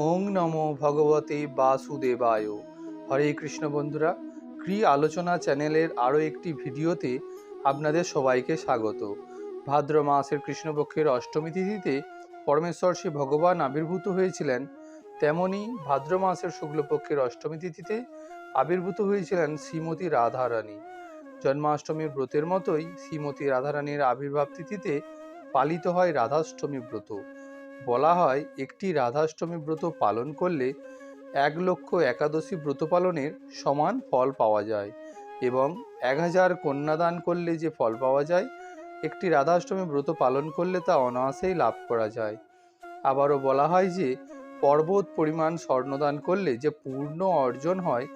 ওং নমো ভগবতে বাসুদেবায়। হরে কৃষ্ণ বন্ধুরা, ক্রি আলোচনা চ্যানেলের আরও একটি ভিডিওতে আপনাদের সবাইকে স্বাগত। ভাদ্র মাসের কৃষ্ণপক্ষের অষ্টমী তিথিতে পরমেশ্বর শ্রী ভগবান আবির্ভূত হয়েছিলেন। তেমনি ভাদ্র মাসের শুক্লপক্ষের অষ্টমী তিথিতে আবির্ভূত হয়েছিলেন শ্রীমতী রাধারানী। জন্মাষ্টমী ব্রতের মতোই শ্রীমতী রাধারানীর আবির্ভাব তিথিতে পালিত হয় রাধাষ্টমী ব্রত। বলা হয়, একটি রাধাষ্টমী ব্রত পালন করলে এক লক্ষ একাদশী ব্রত পালনের সমান ফল পাওয়া যায় এবং এক হাজার কন্যাদান করলে যে ফল পাওয়া যায়, একটি রাধাষ্টমী ব্রত পালন করলে তা অনায়াসেই লাভ করা যায়। আবারও বলা হয় যে, পর্বত পরিমাণ স্বর্ণদান করলে যে পূর্ণ অর্জন হয়,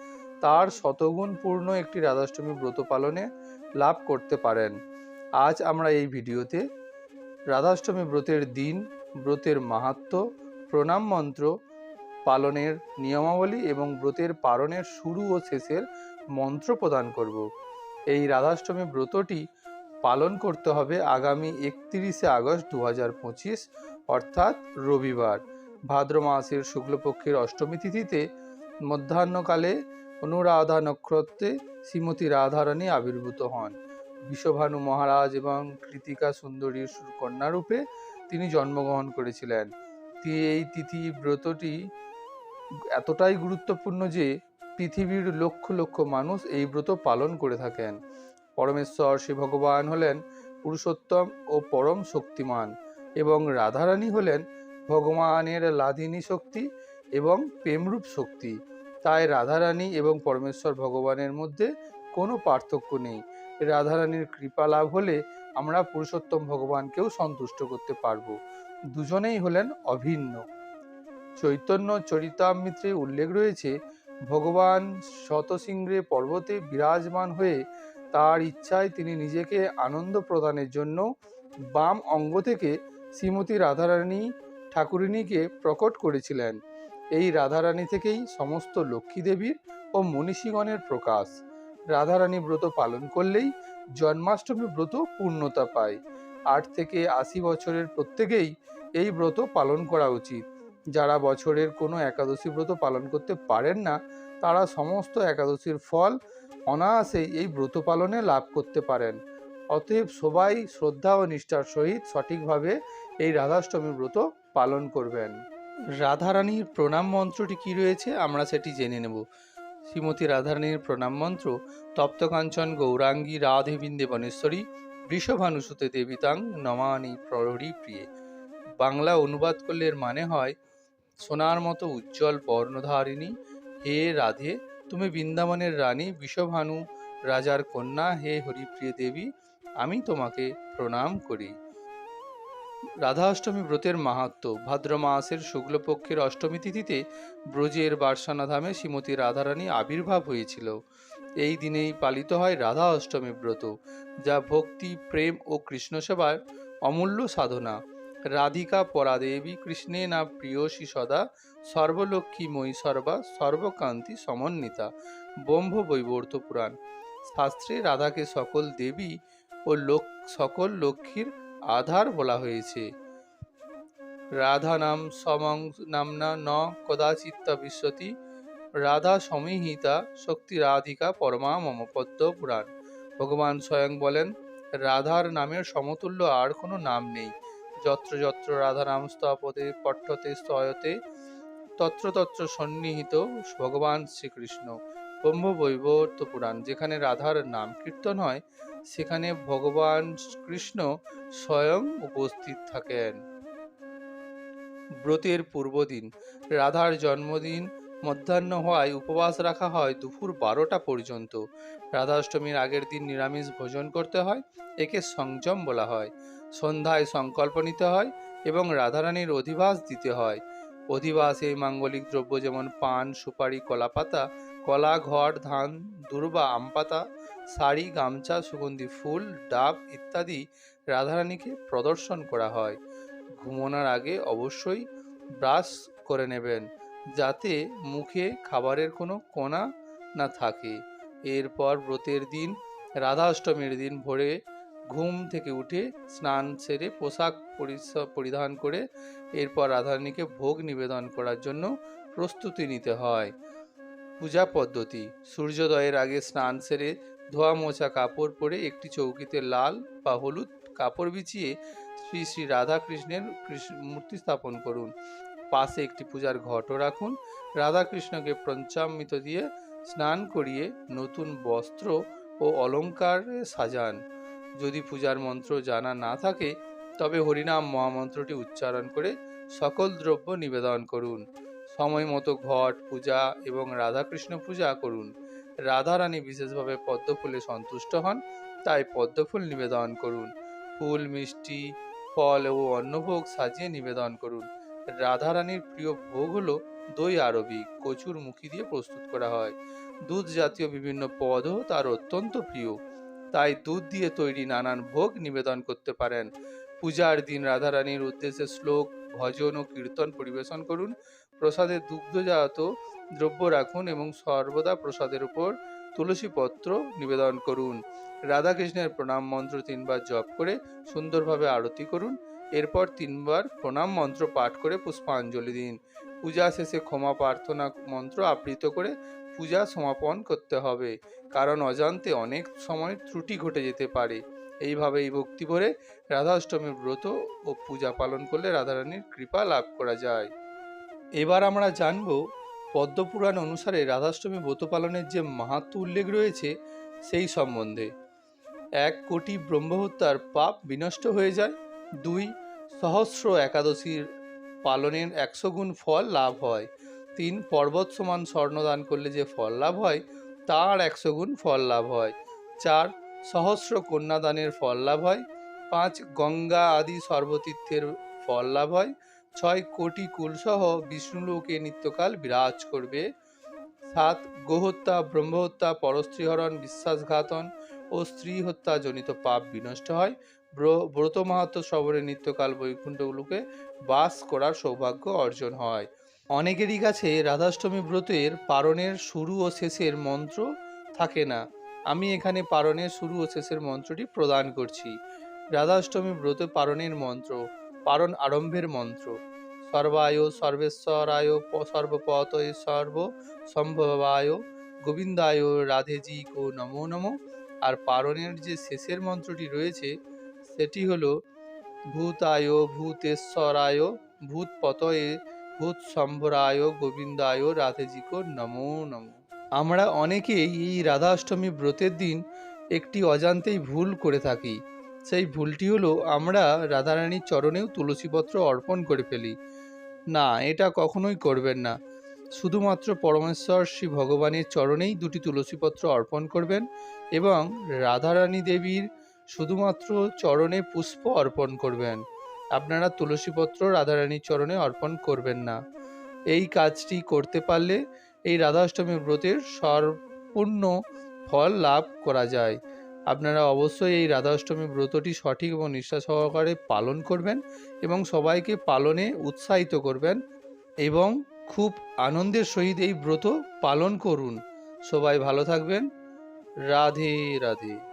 তার শতগুণ পূর্ণ একটি রাধাষ্টমী ব্রত পালনে লাভ করতে পারেন। আজ আমরা এই ভিডিওতে রাধাষ্টমী ব্রতের দিন ব্রতের মাহাত্ম, প্রণাম মন্ত্র, পালনের নিয়মাবলী এবং ব্রতের পালনের শুরু ও শেষের মন্ত্র প্রদান করব। এই রাধাষ্টমী ব্রতটি পালন করতে হবে আগামী একত্রিশে আগস্ট দু হাজার পঁচিশ, অর্থাৎ রবিবার। ভাদ্র মাসের শুক্লপক্ষের অষ্টমী তিথিতে মধ্যাহ্নকালে অনুরাধা নক্ষত্রে শ্রীমতী রাধারানী আবির্ভূত হন। বিশ্বভানু মহারাজ এবং কৃতিকা সুন্দরীর কন্যারূপে তিনি জন্মগ্রহণ করেছিলেন। এই তিথি ব্রতটি এতটাই গুরুত্বপূর্ণ যে পৃথিবীর লক্ষ লক্ষ মানুষ এই ব্রত পালন করে থাকেন। পরমেশ্বর শ্রী ভগবান হলেন পুরুষোত্তম ও পরম শক্তিমান এবং রাধারানী হলেন ভগবানের লাদিনী শক্তি এবং প্রেমরূপ শক্তি। তাই রাধারানী এবং পরমেশ্বর ভগবানের মধ্যে কোনো পার্থক্য নেই। রাধারানীর কৃপা লাভ হলে আমরা পুরুষোত্তম ভগবানকেও সন্তুষ্ট করতে পারব। দুজনেই হলেন অভিন্ন। চৈতন্য চরিতামৃতে উল্লেখ রয়েছে, ভগবান শতসিংহে পর্বতে বিরাজমান হয়ে তার ইচ্ছায় তিনি নিজেকে আনন্দ প্রদানের জন্য বাম অঙ্গ থেকে শ্রীমতী রাধারানী ঠাকুরিনীকে প্রকট করেছিলেন। এই রাধারানী থেকেই সমস্ত লক্ষ্মী দেবীর ও মনীষীগণের প্রকাশ। রাধারানী ব্রত পালন করলেই জন্মাষ্টমী ব্রত পূর্ণতা পায়। আট থেকে আশি বছরের প্রত্যেকেই এই ব্রত পালন করা উচিত। যারা বছরের কোনো একাদশী ব্রত পালন করতে পারেন না, তারা সমস্ত একাদশীর ফল অনায়াসেই এই ব্রত পালনে লাভ করতে পারেন। অতএব সবাই শ্রদ্ধা ও নিষ্ঠার সহিত সঠিকভাবে এই রাধাষ্টমী ব্রত পালন করবেন। রাধারানীর প্রণাম মন্ত্রটি কি রয়েছে আমরা সেটি জেনে নেব। শ্রীমতী রাধারানীর প্রণাম মন্ত্র তপ্তকাঞ্চন গৌরাঙ্গী, রাধে বৃন্দেবনেশ্বরী বৃষভানুসুতে দেবিতাং, নমানি প্রহরী প্রিয়ে। বাংলা অনুবাদ করলে মানে হয়, সোনার মতো উজ্জ্বল বর্ণধারিণী, হে রাধে, তুমি বৃন্দাবনের রানী, বিষভানু, রাজার কন্যা, হে হরিপ্রিয় দেবী, আমি তোমাকে প্রণাম করি। রাধাষ্টমী ব্রতের মাহাত্ম। ভাদ্র মাসের শুক্লপক্ষের অষ্টমী তিথিতে ব্রজের বার্সানাধামে শ্রীমতী রাধারানী আবির্ভাব হয়েছিল। এই দিনেই পালিত হয় রাধা অষ্টমী ব্রত, যা ভক্তি, প্রেম ও কৃষ্ণ সেবার অমূল্য সাধনা। রাধিকা পরাদেবী কৃষ্ণে না প্রিয়সী সদা সর্বলক্ষ্মীময়ী সর্বা, সর্বকান্তি সমন্বিতা। ব্রহ্ম বৈবর্ত পুরাণ। শাস্ত্রে রাধাকে সকল দেবী ও লোক, সকল লক্ষ্মীর আধার বলা হয়েছে। রাধা নাম সমং নামনা ন কদাচিত্তা বিশ্বতি। রাধা সমীহিতা শক্তি রাধিকা পরমা মম পদ্ম পুরাণ। ভগবান স্বয়ং বলেন, রাধার নামের সমতুল্য আর কোনো নাম নেই। যত্র যত্র রাধা নাম স্তপতে পঠ্যতে স্তয়তে, তত্র তত্র সন্নিহিত ভগবান শ্রীকৃষ্ণ। ব্রহ্ম পুরাণ, যেখানে রাধার নাম কীর্তন হয় সেখানে ভগবান কৃষ্ণ স্বয়ং উপস্থিত থাকেন। ব্রতের পূর্বদিন, রাধার জন্মদিন, মধ্যাহ্ন হওয়ায় উপবাস রাখা হয় দুপুর বারোটা পর্যন্ত। রাধাষ্টমীর আগের দিন নিরামিষ ভোজন করতে হয়, একে সংযম বলা হয়। সন্ধ্যায় সংকল্প নিতে হয় এবং রাধারানীর অধিবাস দিতে হয়। অধিবাস মাঙ্গলিক দ্রব্য যেমন পান, সুপারি, কলাপাতা কলা ঘট ধান, দুর্বা, আমপাতা, শাড়ি, গামছা, সুগন্ধি, ফুল, ডাব ইত্যাদি রাধারানীকে প্রদর্শন করা হয়। ঘুমানোর আগে অবশ্যই ব্রাশ করে নেবেন, যাতে মুখে খাবারের কোনো কণা না থাকে। এরপর ব্রতের দিন রাধা অষ্টমীর দিন ভোরে ঘুম থেকে উঠে স্নান সেরে পোশাক পরিধান করে এরপর রাধারানীকে ভোগ নিবেদন করার জন্য প্রস্তুতি নিতে হয়। পূজা পদ্ধতি। সূর্যোদয়ের আগে স্নান সেরে ধোয়া মোছা কাপড় পরে একটি চৌকিতে লাল বা হলুদ কাপড় বিছিয়ে শ্রী শ্রী রাধা কৃষ্ণের কৃষ্ণ- মূর্তি স্থাপন করুন। পাশে একটি পূজার ঘটও রাখুন। রাধা কৃষ্ণকে পঞ্চামৃত দিয়ে স্নান করিয়ে নতুন বস্ত্র ও অলঙ্কারে সাজান। যদি পূজার মন্ত্র জানা না থাকে, তবে হরিনাম মহামন্ত্রটি উচ্চারণ করে সকল দ্রব্য নিবেদন করুন। সময় মতো ঘট পূজা এবং রাধাকৃষ্ণ পূজা করুন। রাধারানী বিশেষভাবে পদ্মফুলে সন্তুষ্ট হন, তাই পদ্মফুল নিবেদন করুন। ফুল, মিষ্টি, ফল ও অন্নভোগ সাজিয়ে নিবেদন করুন। রাধারানীর প্রিয় ভোগ হলো দই আরবি, কচুর মুখি দিয়ে প্রস্তুত করা হয়। দুধ জাতীয় বিভিন্ন পদও তার অত্যন্ত প্রিয়। তাই দুধ দিয়ে তৈরি নানান ভোগ নিবেদন করতে পারেন। পূজার দিন রাধারানীর উদ্দেশ্যে শ্লোক, ভজন ও কীর্তন পরিবেশন করুন। প্রসাদে দুগ্ধজাত দ্রব্য রাখুন এবং সর্বদা প্রসাদের উপর তুলসী পত্র নিবেদন করুন। রাধাকৃষ্ণের প্রণাম মন্ত্র তিনবার জপ করে সুন্দরভাবে আরতি করুন। এরপর তিনবার প্রণাম মন্ত্র পাঠ করে পুষ্পাঞ্জলি দিন। পূজা শেষে ক্ষমা প্রার্থনা মন্ত্র আবৃত করে পূজা সমাপন করতে হবে, কারণ অজান্তে অনেক সময় ত্রুটি ঘটে যেতে পারে। এইভাবে এই ভক্তি ভরে রাধাষ্টমীর ব্রত ও পূজা পালন করলে রাধারানীর কৃপা লাভ করা যায়। এবার আমরা জানব পদ্মপুরাণ অনুসারে রাধাষ্টমী ব্রত পালনের যে মাহাত্ম উল্লেখ রয়েছে, সেই সম্বন্ধে। এক কোটি ব্রহ্মহত্যার পাপ বিনষ্ট হয়ে যায়, দুই সহস্র একাদশীর পালনের একশো গুণ ফল লাভ হয়, তিন পর্বত সমান স্বর্ণদান করলে যে ফল লাভ হয়, তার একশো গুণ ফল লাভ হয়, চার সহস্র কন্যাদানের ফল লাভ হয়, পাঁচ গঙ্গা আদি সর্বতীর্থের ফল লাভ হয় ছয় কোটি কুলসহ বিষ্ণুলোকে নিত্যকাল বিরাজ করবে। সাত, গোহত্যা, ব্রহ্মহত্যা, পরস্ত্রীহরণ, বিশ্বাসঘাতন ও স্ত্রী হত্যা জনিত পাপ বিনষ্ট হয়। ব্র- ব্রত মাহাত্ম শ্রবণে নিত্যকাল বৈকুণ্ঠগুলোকে বাস করার সৌভাগ্য অর্জন হয়। অনেকেরই কাছে রাধাষ্টমী ব্রতের পারণের শুরু ও শেষের মন্ত্র থাকে না। আমি এখানে পারণের শুরু ও শেষের মন্ত্রটি প্রদান করছি। রাধাষ্টমী ব্রত পারণের মন্ত্র পারণ আরম্ভের মন্ত্র। সর্বায় সর্বেশ্বরায় সর্বপতয়ে সর্ব সম্ভবায়। গোবিন্দায় রাধেজি কো নমো নমো। আর পারণের যে শেষের মন্ত্রটি রয়েছে, সেটি হলো, ভূতায় ভূতেশ্বরায় ভূতপতয়ে ভূত সম্ভরায় গোবিন্দায় রাধেজিকো নমো নমো। আমরা অনেকেই এই রাধাষ্টমী ব্রতের দিন একটি অজান্তেই ভুল করে থাকি। সেই ভুলটি হলো আমরা রাধারানীর চরণেও তুলসীপত্র অর্পণ করে ফেলি। না, এটা কখনোই করবেন না। শুধুমাত্র পরমেশ্বর শ্রী ভগবানের চরণেই দুটি তুলসীপত্র অর্পণ করবেন এবং রাধারানী দেবীর শুধুমাত্র চরণে পুষ্প অর্পণ করবেন। আপনারা তুলসীপত্র রাধারানীর চরণে অর্পণ করবেন না। এই কাজটি করতে পারলে এই রাধাষ্টমী ব্রতের সম্পূর্ণ ফল লাভ করা যায়। আপনারা অবশ্যই এই রাধা রাধাষ্টমী ব্রতটি সঠিক এবং নিষ্ঠা সহকারে পালন করবেন এবং সবাইকে পালনে উৎসাহিত করবেন এবং খুব আনন্দের সহিত এই ব্রত পালন করুন। সবাই ভালো থাকবেন। রাধে রাধে।